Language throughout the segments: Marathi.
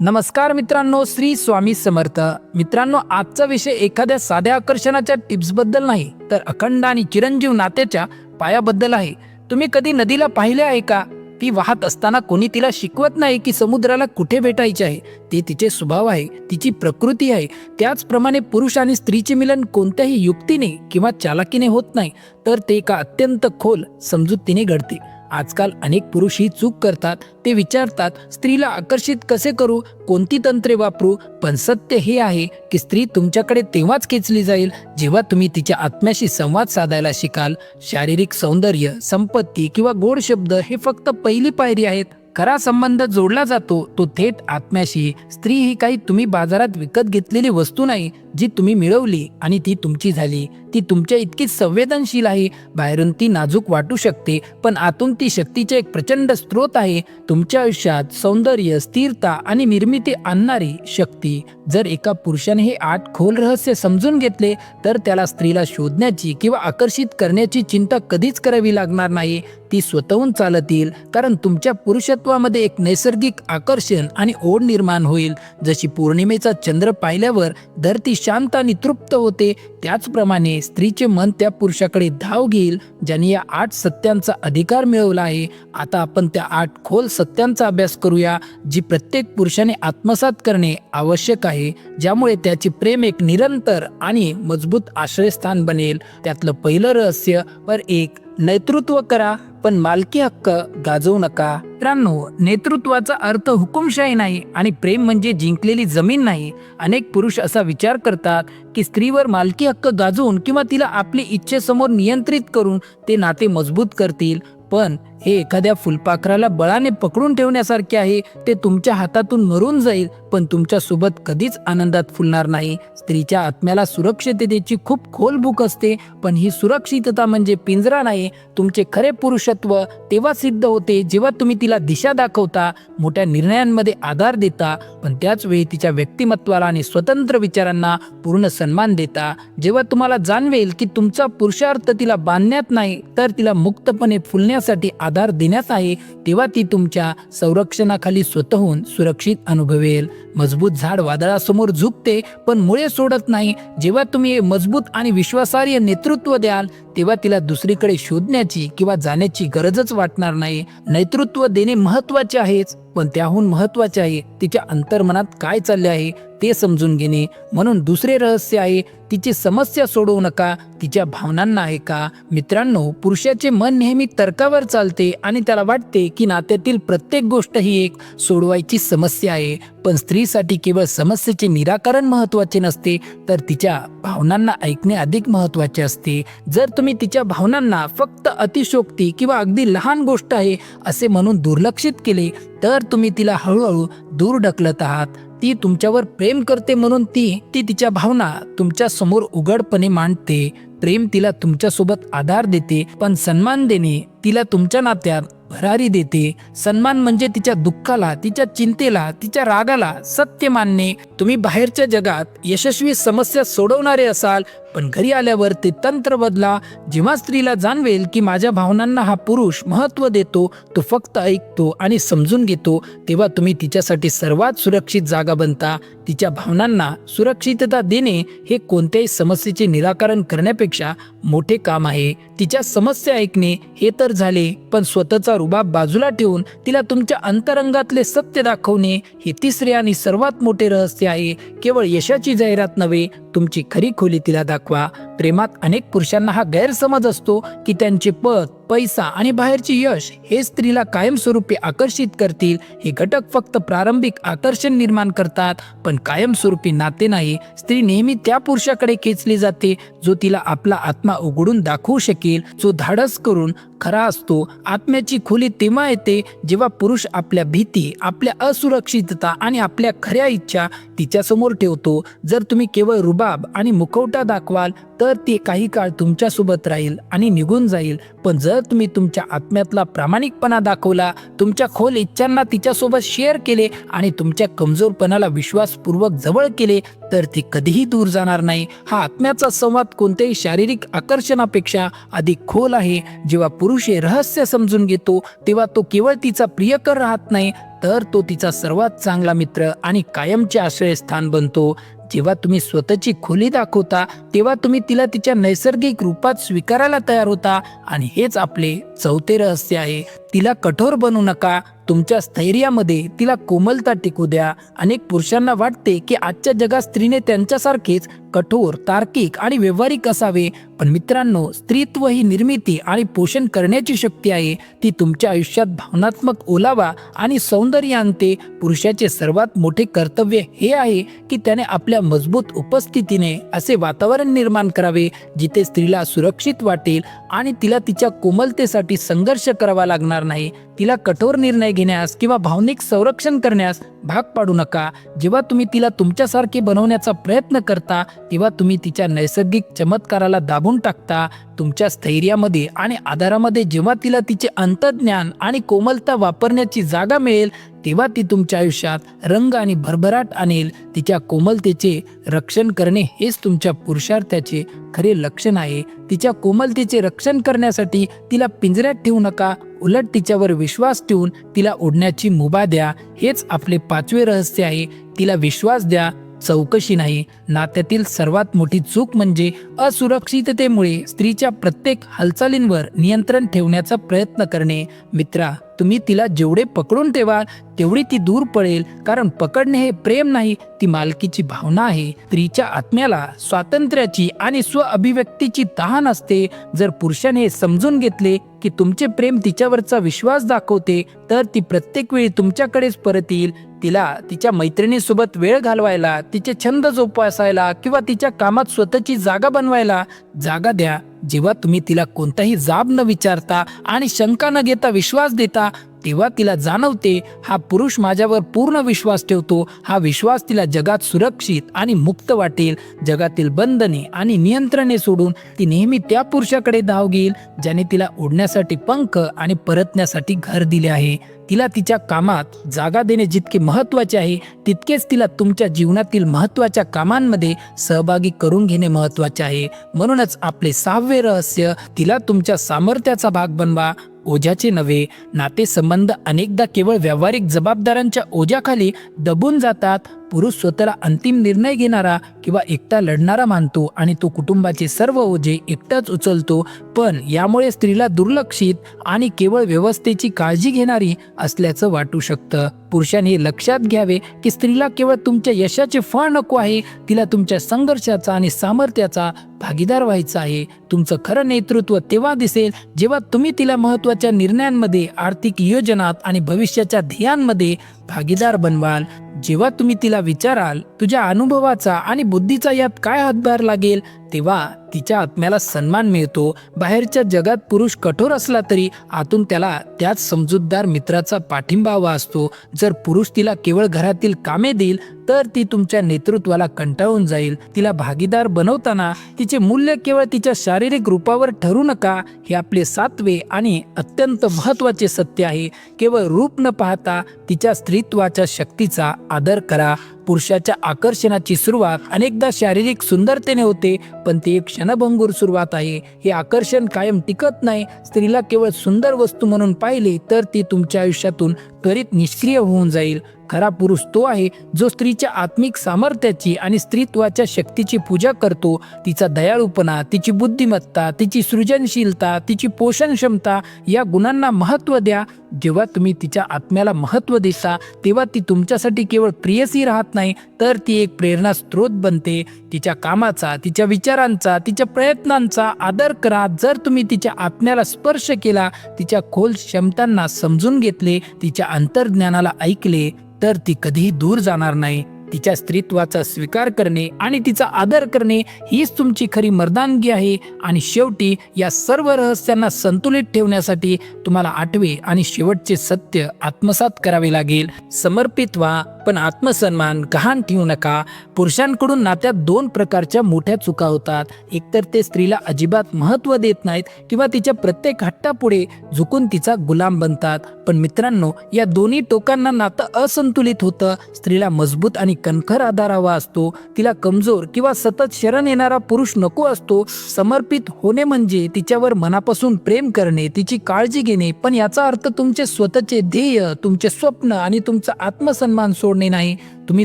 नमस्कार मित्रांनो श्री स्वामी समर्थ. मित्रांनो आजचा विषय एखाद्या साध्या आकर्षणाच्या टिप्सबद्दल नाही तर अखंड आणि चिरंजीव नात्याच्या पायाबद्दल आहे. तुम्ही कधी नदीला पाहिले आहे का? ती वाहत असताना कोणी तिला शिकवत नाही की समुद्राला कुठे भेटायचे आहे? ते तिचे स्वभाव आहे तिची प्रकृती आहे. त्याचप्रमाणे पुरुष आणि स्त्रीचे मिलन कोणत्याही युक्तीने किंवा चालाकीने होत नाही तर ते एका अत्यंत खोल समजुतीने घडते. आजकाल अनेक पुरुष ही चूक करतात. ते विचारतात स्त्रीला आकर्षित कसे करू? कोणती तंत्रे वापरू? पण सत्य हे आहे की स्त्री तुमच्याकडे तेव्हाच खेचली जाईल जेव्हा तुम्ही तिच्या आत्म्याशी संवाद साधायला शिकाल. शारीरिक सौंदर्य संपत्ती किंवा गोड शब्द हे फक्त पहिली पायरी आहेत. खरा संबंध जोडला जातो तो थेट आत्म्याशी. स्त्री ही काही तुम्ही बाजारात विकत घेतलेली वस्तू नाही जी तुम्ही मिळवली आणि ती तुमची झाली. ती तुमच्या इतकी संवेदनशील आहे. बाहेरून ती नाजूक वाटू शकते पण आतून ती शक्तीचे एक प्रचंड स्रोत आहे. तुमच्या आयुष्यात सौंदर्य स्थिरता आणि निर्मिती आणणारी शक्ती. जर एका पुरुषाने हे आठ खोल रहस्य समजून घेतले तर त्याला स्त्रीला शोधण्याची किंवा आकर्षित करण्याची चिंता कधीच करावी लागणार नाही. ती स्वतःहून चालतील कारण तुमच्या पुरुषत्वामध्ये एक नैसर्गिक आकर्षण आणि ओढ निर्माण होईल. जशी पौर्णिमेचा चंद्र पाहिल्यावर धरती शांत आणि तृप्त होते त्याचप्रमाणे स्त्रीचे मन त्या पुरुषाकडे धाव घेईल ज्याने या आठ सत्यांचा अधिकार मिळवला आहे. आता आपण त्या आठ खोल सत्यांचा अभ्यास करूया जी प्रत्येक पुरुषाने आत्मसात करणे आवश्यक आहे ज्यामुळे त्याचे प्रेम एक निरंतर आणि मजबूत आश्रयस्थान बनेल. त्यातलं पहिलं रहस्य वर एक नेतृत्व करा पण मालकी हक्क गाजवू नका. मित्रांनो नेतृत्वाचा अर्थ हुकुमशाही नाही आणि प्रेम म्हणजे जिंकलेली जमीन नाही. अनेक पुरुष असा विचार करतात की स्त्रीवर मालकी हक्क गाजवून किंवा तिला आपली इच्छेसमोर नियंत्रित करून ते नाते मजबूत करतील. पण हे एखाद्या फुलपाखराला बळाने पकडून ठेवण्यासारखे आहे ते तुमच्या हातातून मरून जाईल पण तुमच्यासोबत कधीच आनंदात फुलणार नाही. स्त्रीच्या आत्म्याला सुरक्षिततेची खूप खोल भूक असते पण ही सुरक्षितता म्हणजे पिंजरा नाही. तुमचे खरे पुरुषत्व तेव्हा सिद्ध होते जेव्हा तुम्ही तिला दिशा दाखवता मोठ्या निर्णयांमध्ये आधार देता पण त्याच वेळी तिच्या व्यक्तिमत्वाला आणि स्वतंत्र विचारांना पूर्ण सन्मान देता. जेव्हा तुम्हाला जाणवेल की तुमचा पुरुषार्थ तिला बांधण्यात नाही तर तिला मुक्तपणे फुलण्यासाठी आधार देण्यात आहे तेव्हा ती तुमच्या संरक्षणाखाली स्वतःहून सुरक्षित अनुभवेल. मजबूत झाड वादळासमोर झुकते पण मुळे सोडत नाही. जेव्हा तुम्ही मजबूत आणि विश्वासार्ह नेतृत्व द्याल तेव्हा तिला दुसरीकडे शोधण्याची किंवा जाण्याची गरजच वाटणार नाही. नेतृत्व देणे महत्त्वाचे आहेच. पण त्याहून महत्त्वाचे आहे तिच्या अंतर्मनात काय चालले आहे ते समजून घेणे. म्हणून दुसरे रहस्य आहे तिची समस्या सोडवू नका तिच्या भावनांना आहे का मित्रांनो पुरुषाचे मन नेहमी तर्कावर चालते आणि त्याला वाटते की नात्यातील प्रत्येक गोष्ट ही एक सोडवायची समस्या आहे. पण स्त्रीसाठी केवळ समस्येचे निराकरण महत्त्वाचे नसते तर तिच्या भावनांना ऐकणे अधिक महत्त्वाचे असते. जर तुम्ही तिच्या भावनांना फक्त अतिशोक्ती किंवा अगदी लहान गोष्ट आहे असे म्हणून दुर्लक्षित केले तर तुम्ही तिला हळूहळू दूर ढकलत आहात. ती तुमच्यावर प्रेम करते म्हणून ती ती तिच्या भावना तुमच्यासमोर उघडपणे मांडते. प्रेम तिला तुमच्यासोबत आधार देते पण सन्मान देणे तिला तुमच्या नात्यात भरारी देते. सन्मान म्हणजे तिच्या दुःखाला तिच्या चिंतेला तिच्या रागाला सत्य मानणे. तुम्ही बाहेरच्या जगात यशस्वी समस्या सोडवणारे असाल पण घरी आल्यावर ते तंत्र बदला जेव्हा स्त्रीला जाणवेल की माझ्या भावनांना हा पुरुष महत्त्व देतो तो फक्त ऐकतो आणि समजून घेतो तेव्हा तुम्ही तिच्यासाठी सर्वात सुरक्षित जागा बनता. तिच्या भावनांना सुरक्षितता देणे हे कोणत्याही समस्येचे निराकरण करण्यापेक्षा मोठे काम आहे. तिच्या समस्या ऐकणे हे तर झाले पण स्वतःचा रुबाब बाजूला ठेवून तिला तुमच्या अंतरंगातले सत्य दाखवणे हे तिसरे आणि सर्वात मोठे रहस्य आहे. केवळ यशाची जाहिरात नव्हे तुमची खरी खोली तिला दाखवा quoi. प्रेमात अनेक पुरुषांना हा गैरसमज असतो की त्यांचे पद पैसा आणि बाहेरचे यश हे स्त्रीला कायमस्वरूपी आकर्षित करतील. हे घटक फक्त प्रारंभिक आकर्षण निर्माण करतात पण कायमस्वरूपी नाते नाही. स्त्री नेहमी त्या पुरुषाकडे खेचली जाते जो तिला आपला आत्मा उघडून दाखवू शकेल जो धाडस करून खरा असतो. आत्म्याची खोली तेव्हा येते जेव्हा पुरुष आपल्या भीती आपल्या असुरक्षितता आणि आपल्या खऱ्या इच्छा तिच्यासमोर ठेवतो. जर तुम्ही केवळ रुबाब आणि मुखवटा दाखवाल तर तर ती काही काळ तुमच्यासोबत राहील आणि निघून जाईल. पण जर तुम्ही तुमच्या आत्म्यातला प्रामाणिकपणा दाखवला तुमच्या खोल इच्छांना तिच्यासोबत शेअर केले आणि तुमच्या कमजोरपणाला विश्वासपूर्वक जवळ केले तर ती कधीही दूर जाणार नाही. हा आत्म्याचा संवाद कोणत्याही शारीरिक आकर्षणापेक्षा अधिक खोल आहे. जेव्हा पुरुष हे रहस्य समजून घेतो तेव्हा तो केवळ तिचा प्रियकर राहत नाही तर तो तिचा सर्वात चांगला मित्र आणि कायमचे आश्रयस्थान बनतो. जेव्हा तुम्ही स्वतःची खोली दाखवता तेव्हा तुम्ही तिला तिच्या नैसर्गिक रूपात स्वीकारायला तयार होता आणि हेच आपले चौथे रहस्य आहे. तिला कठोर बनू नका. तुमच्या स्थैर्यामध्ये तिला कोमलता टिकू द्या. अनेक पुरुषांना वाटते की आजच्या जगात स्त्रीने त्यांच्यासारखेच कठोर तार्किक आणि व्यवहारिक असावे. पण मित्रांनो स्त्रीत्व ही निर्मिती आणि पोषण करण्याची शक्ती आहे. ती तुमच्या आयुष्यात भावनात्मक ओलावा आणि सौंदर्य आणते. पुरुषाचे सर्वात मोठे कर्तव्य हे आहे की त्याने आपल्या मजबूत उपस्थितीने असे वातावरण निर्माण करावे जिथे स्त्रीला सुरक्षित वाटेल आणि तिला तिच्या कोमलतेसाठी संघर्ष करावा लागणार नाही. तिला कठोर निर्णय घेण्यास किंवा भावनिक संरक्षण करण्यास भाग पाडू नका. जेव्हा तुम्ही तिला तुमच्यासारखे बनवण्याचा प्रयत्न करता तेव्हा तुम्ही तिच्या नैसर्गिक चमत्काराला दाबून टाकता. तुमच्या स्थैर्यामध्ये आणि आधारामध्ये जेव्हा तिला तिचे अंतज्ञान आणि कोमलता वापरण्याची जागा मिळेल तेव्हा ती तुमच्या आयुष्यात रंग आणि भरभराट आणेल. तिच्या कोमलतेचे रक्षण करणे हेच तुमच्या पुरुषार्थाचे खरे लक्षण आहे. तिच्या कोमलतेचे रक्षण करण्यासाठी तिला पिंजऱ्यात ठेवू नका. उलट तिच्यावर विश्वास ठेवून तिला ओढण्याची मुभा द्या. हेच आपले पाचवे रहस्य आहे. तिला विश्वास द्या. चौकशी नाही. नात्यातील सर्वात मोठी चूक म्हणजे असुरक्षिततेमुळे स्त्रीच्या प्रत्येक हालचालींवर नियंत्रण ठेवण्याचा प्रयत्न करणे. मित्रा तुम्ही तिला जेवढे पकडून ठेवाल तेवढी ती दूर पडेल. कारण पकडणे हे प्रेम नाही ती मालकीची भावना आहे. स्त्रीच्या आत्म्याला स्वातंत्र्याची आणि स्व अभिव्यक्तीची तहान असते. जर पुरुषाने हे समजून घेतले की तुमचे प्रेम तिच्यावरचा विश्वास दाखवते तर ती प्रत्येक वेळी तुमच्याकडेच परत येईल तिला तिच्या मैत्रिणीसोबत वेळ घालवायला तिचे छंद जोपासायला किंवा तिच्या कामात स्वतःची जागा बनवायला जागा द्या. जेव्हा तुम्ही तिला कोणताही जाब न विचारता आणि शंका न घेता विश्वास देता तेव्हा तिला जाणवते हा पुरुष माझ्यावर पूर्ण विश्वास ठेवतो हा विश्वास तिला जगात सुरक्षित आणि मुक्त वाटेल जगातील बंधने आणि नियंत्रणे सोडून ती नेहमी त्या पुरुषाकडे धाव घेईल ज्याने तिला ओढण्यासाठी पंख आणि परतण्यासाठी घर दिले आहे. तिला तिच्या कामात जागा देणे जितके महत्त्वाचे आहे तितकेच तिला तुमच्या जीवनातील महत्त्वाच्या कामांमध्ये सहभागी करून घेणे महत्त्वाचे आहे. म्हणूनच आपले सहावे रहस्य तिला तुमच्या सामर्थ्याचा भाग बनवा. ओझ्याचे नव्हे. नातेसंबंध अनेकदा केवळ व्यावहारिक जबाबदारांच्या ओझ्याखाली दबून जातात. पुरुष स्वतःला अंतिम निर्णय घेणारा किंवा एकटा लढणारा मानतो आणि तो कुटुंबाचे सर्व ओझे एकटाच उचलतो पण यामुळे स्त्रीला दुर्लक्षित आणि केवळ व्यवस्थेची काळजी घेणारी असल्याचं वाटू शकतं. पुरुषांनी हे लक्षात घ्यावे की स्त्रीला केवळ तुमच्या यशाचे फळ नको आहे तिला तुमच्या संघर्षाचा आणि सामर्थ्याचा भागीदार व्हायचा आहे. तुमचं खरं नेतृत्व तेव्हा दिसेल जेव्हा तुम्ही तिला महत्त्वाच्या निर्णयांमध्ये आर्थिक योजनात आणि भविष्याच्या ध्येयांमध्ये भागीदार बनवाल. जेव्हा तुम्ही तिला विचाराल तुझ्या अनुभवाचा आणि बुद्धीचा यात काय हातभार लागेल तेव्हा तिच्या आत्म्याला सन्मान मिळतो. बाहेरच्या जगात पुरुष कठोर असला तरी आतून त्याला त्याच समजूतदार मित्राचा पाठिंबा हवा असतो. जर पुरुष तिला केवळ घरातील कामे देईल तर ती तुमच्या नेतृत्वाला कंटाळून जाईल. तिला भागीदार बनवताना तिचे मूल्य केवळ तिच्या शारीरिक रूपावर ठरू नका. हे आपले सातवे आणि अत्यंत महत्त्वाचे सत्य आहे. केवळ रूप न पाहता तिच्या स्त्रीत्वाच्या शक्तीचा आदर करा. पुरुषाच्या आकर्षणाची सुरुवात अनेकदा शारीरिक सुंदरतेने होते पण ती एक क्षणभंगूर सुरुवात आहे. हे आकर्षण कायम टिकत नाही. स्त्रीला केवळ सुंदर वस्तू म्हणून पाहिले तर ती तुमच्या आयुष्यातून त्वरित निष्क्रिय होऊन जाईल. खरा पुरुष तो आहे जो स्त्रीच्या आत्मिक सामर्थ्याची आणि स्त्रीत्वाच्या शक्तीची पूजा करतो. तिचा दयाळूपणा तिची बुद्धिमत्ता तिची सृजनशीलता तिची पोषण क्षमता या गुणांना महत्त्व द्या. जेव्हा तुम्ही तिच्या आत्म्याला महत्त्व देता तेव्हा ती तुमच्यासाठी केवळ प्रियसी राहत नाही तर ती एक प्रेरणा स्रोत बनते. तिच्या कामाचा तिच्या विचारांचा तिच्या प्रयत्नांचा आदर करा. जर तुम्ही तिच्या आत्म्याला स्पर्श केला तिच्या खोल क्षमतांना समजून घेतले तिच्या अंतर्ज्ञानाला ऐकले तर ती कधीही दूर जाणार नाही. तिच्या स्त्रीत्वाचा स्वीकार करणे आणि तिचा आदर करणे हीच तुमची खरी मर्दानगी आहे. आणि शेवटी या सर्व रहस्यांना संतुलित ठेवण्यासाठी तुम्हाला आठवे आणि शेवटचे सत्य आत्मसात करावे लागेल. समर्पित व्हा. पण आत्मसन्मान गहाण ठेवू नका. पुरुषांकडून नात्यात दोन प्रकारच्या मोठ्या चुका होतात. एकतर ते स्त्रीला अजिबात महत्त्व देत नाहीत किंवा तिच्या प्रत्येक हट्टापुढे झुकून तिचा गुलाम बनतात. पण मित्रांनो या दोन्ही टोकांना नातं असंतुलित होतं. स्त्रीला मजबूत आणि कणखर आधार हवा असतो. तिला कमजोर किंवा सतत शरण येणारा पुरुष नको असतो. समर्पित होणे म्हणजे तिच्यावर मनापासून प्रेम करणे तिची काळजी घेणे. पण याचा अर्थ तुमचे स्वतःचे ध्येय तुमचे स्वप्न आणि तुमचा आत्मसन्मान सोड. नाही तुम्ही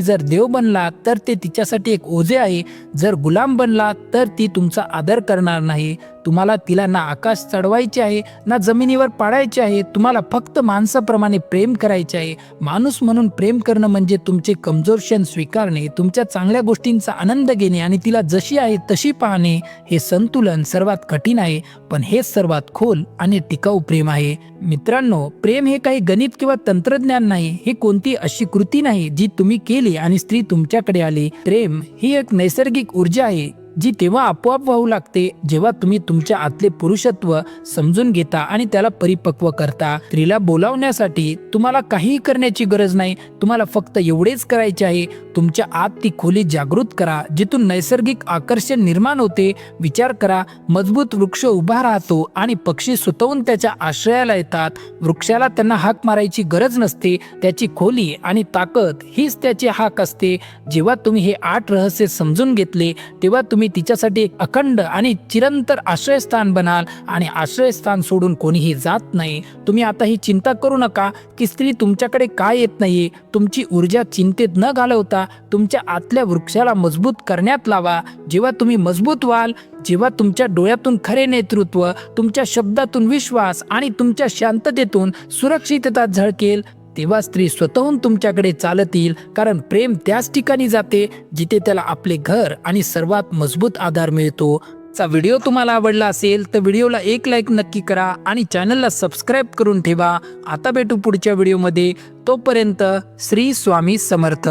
जर देव बनलात तर ते तिच्यासाठी एक ओझे आहे. जर गुलाम बनलात तर ती तुमचा आदर करणार नाही. तुम्हाला तिला ना आकाश चढवायचे आहे ना जमिनीवर पाडायचे आहे. तुम्हाला फक्त माणसाप्रमाणे प्रेम करायचे आहे. माणूस म्हणून प्रेम करणं म्हणजे तुमचे कमजोर क्षण स्वीकारणे तुमच्या चांगल्या गोष्टींचा आनंद घेणे आणि तिला जशी आहे तशी पाहणे. हे संतुलन सर्वात कठीण आहे पण हेच सर्वात खोल आणि टिकाऊ प्रेम आहे. मित्रांनो प्रेम हे काही गणित किंवा तंत्रज्ञान नाही. हे कोणती अशी कृती नाही जी तुम्ही केली आणि स्त्री तुमच्याकडे आली. प्रेम ही एक नैसर्गिक ऊर्जा आहे. जी तेव्हा आपोआप वाहू लागते जेव्हा तुम्ही तुमच्या आतले पुरुषत्व समजून घेता आणि त्याला परिपक्व करता. स्त्रीला बोलावण्यासाठी तुम्हाला काहीही करण्याची गरज नाही तुम्हाला फक्त एवढेच करायचे आहे तुमच्या आत ती खोली जागृत करा जिथून नैसर्गिक आकर्षण निर्माण होते. विचार करा मजबूत वृक्ष उभा राहतो आणि पक्षी सुतवून त्याच्या आश्रयाला येतात. वृक्षाला त्यांना हाक मारायची गरज नसते त्याची खोली आणि ताकद हीच त्याची हाक असते. जेव्हा तुम्ही हे आठ रहस्य समजून घेतले तेव्हा तुम्ही तुम्ही तिच्यासाठी एक अखंड आणि चिरंतर आश्रयस्थान बनाल आणि आश्रयस्थान सोडून कोणीही जात नाही. तुम्ही आता ही चिंता करू नका की स्त्री तुमच्याकडे काय येत नाही तुमची ऊर्जा चिंतेत न घालवता तुमच्या आतल्या वृक्षाला मजबूत करण्यात लावा. जेव्हा तुम्ही मजबूत व्हाल जेव्हा तुमच्या डोळ्यातून खरे नेतृत्व तुमच्या शब्दातून विश्वास आणि तुमच्या शांततेतून सुरक्षितता झळकेल. तेव्हा स्त्री स्वतःहून तुमच्याकडे चालत येईल कारण प्रेम त्याच ठिकाणी जाते जिथे त्याला आपले घर आणि सर्वात मजबूत आधार मिळतो. चा व्हिडिओ तुम्हाला आवडला असेल तर व्हिडिओला एक लाईक नक्की करा आणि चॅनलला सबस्क्राईब करून ठेवा. आता भेटू पुढच्या व्हिडिओमध्ये. तोपर्यंत श्री स्वामी समर्थ.